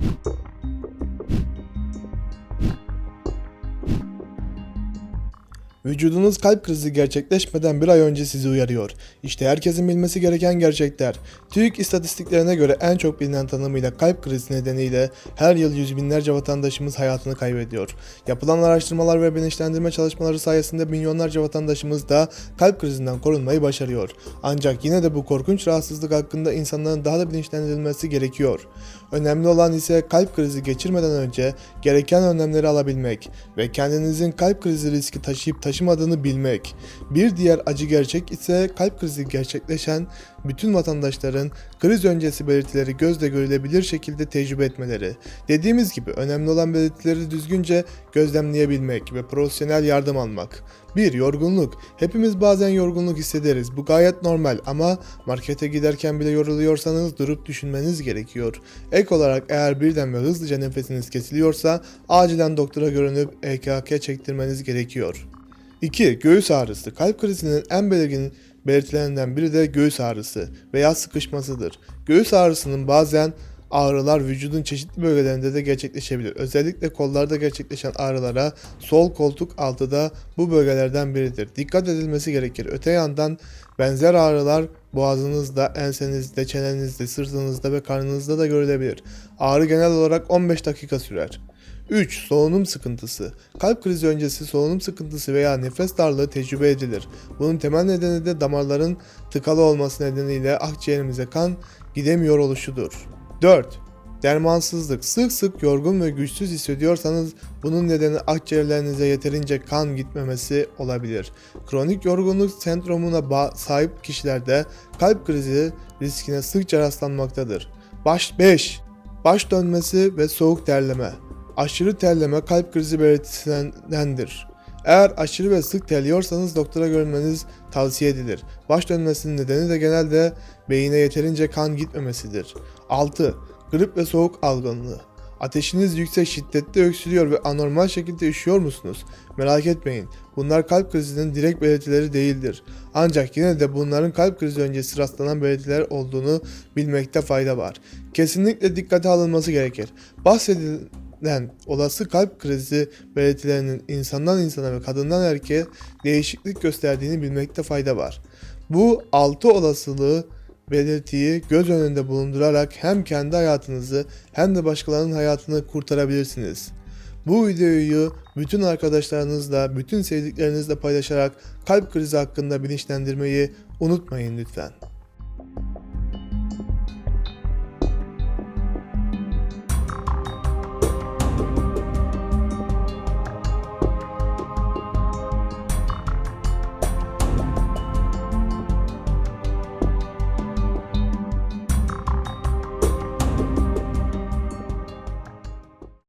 Thank you. Vücudunuz kalp krizi gerçekleşmeden bir ay önce sizi uyarıyor. İşte herkesin bilmesi gereken gerçekler. TÜİK istatistiklerine göre en çok bilinen tanımıyla kalp krizi nedeniyle her yıl yüz binlerce vatandaşımız hayatını kaybediyor. Yapılan araştırmalar ve bilinçlendirme çalışmaları sayesinde milyonlarca vatandaşımız da kalp krizinden korunmayı başarıyor. Ancak yine de bu korkunç rahatsızlık hakkında insanların daha da bilinçlendirilmesi gerekiyor. Önemli olan ise kalp krizi geçirmeden önce gereken önlemleri alabilmek ve kendinizin kalp krizi riski taşıyıp taşımadığını bilmek. Bir diğer acı gerçek ise kalp krizi gerçekleşen bütün vatandaşların kriz öncesi belirtileri gözle görülebilir şekilde tecrübe etmeleri. Dediğimiz gibi önemli olan belirtileri düzgünce gözlemleyebilmek ve profesyonel yardım almak. 1. Yorgunluk. Hepimiz bazen yorgunluk hissederiz. Bu gayet normal ama markete giderken bile yoruluyorsanız durup düşünmeniz gerekiyor. Ek olarak eğer birden ve hızlıca nefesiniz kesiliyorsa acilen doktora görünüp EKG çektirmeniz gerekiyor. 2. Göğüs ağrısı. Kalp krizinin en belirgin belirtilerinden biri de göğüs ağrısı veya sıkışmasıdır. Göğüs ağrısının bazen ağrılar vücudun çeşitli bölgelerinde de gerçekleşebilir. Özellikle kollarda gerçekleşen ağrılara sol koltuk altı da bu bölgelerden biridir. Dikkat edilmesi gerekir. Öte yandan benzer ağrılar boğazınızda, ensenizde, çenenizde, sırtınızda ve karnınızda da görülebilir. Ağrı genel olarak 15 dakika sürer. 3. Solunum sıkıntısı. Kalp krizi öncesi solunum sıkıntısı veya nefes darlığı tecrübe edilir. Bunun temel nedeni de damarların tıkalı olması nedeniyle akciğerimize kan gidemiyor oluşudur. 4. Dermansızlık. Sık sık yorgun ve güçsüz hissediyorsanız bunun nedeni akciğerlerinize yeterince kan gitmemesi olabilir. Kronik yorgunluk sendromuna sahip kişilerde kalp krizi riskine sıkça rastlanmaktadır. Baş 5. Baş dönmesi ve soğuk terleme. Aşırı terleme kalp krizi belirtisindendir. Eğer aşırı ve sık terliyorsanız doktora görünmeniz tavsiye edilir. Baş dönmesinin nedeni de genelde beyine yeterince kan gitmemesidir. 6. Grip ve soğuk algınlığı. Ateşiniz yüksek şiddette öksürüyor ve anormal şekilde üşüyor musunuz? Merak etmeyin. Bunlar kalp krizinin direkt belirtileri değildir. Ancak yine de bunların kalp krizi öncesi rastlanan belirtiler olduğunu bilmekte fayda var. Kesinlikle dikkate alınması gerekir. Bahsedilen olası kalp krizi belirtilerinin insandan insana ve kadından erkeğe değişiklik gösterdiğini bilmekte fayda var. Bu 6 olasılığı belirtiyi göz önünde bulundurarak hem kendi hayatınızı hem de başkalarının hayatını kurtarabilirsiniz. Bu videoyu bütün arkadaşlarınızla, bütün sevdiklerinizle paylaşarak kalp krizi hakkında bilinçlendirmeyi unutmayın lütfen.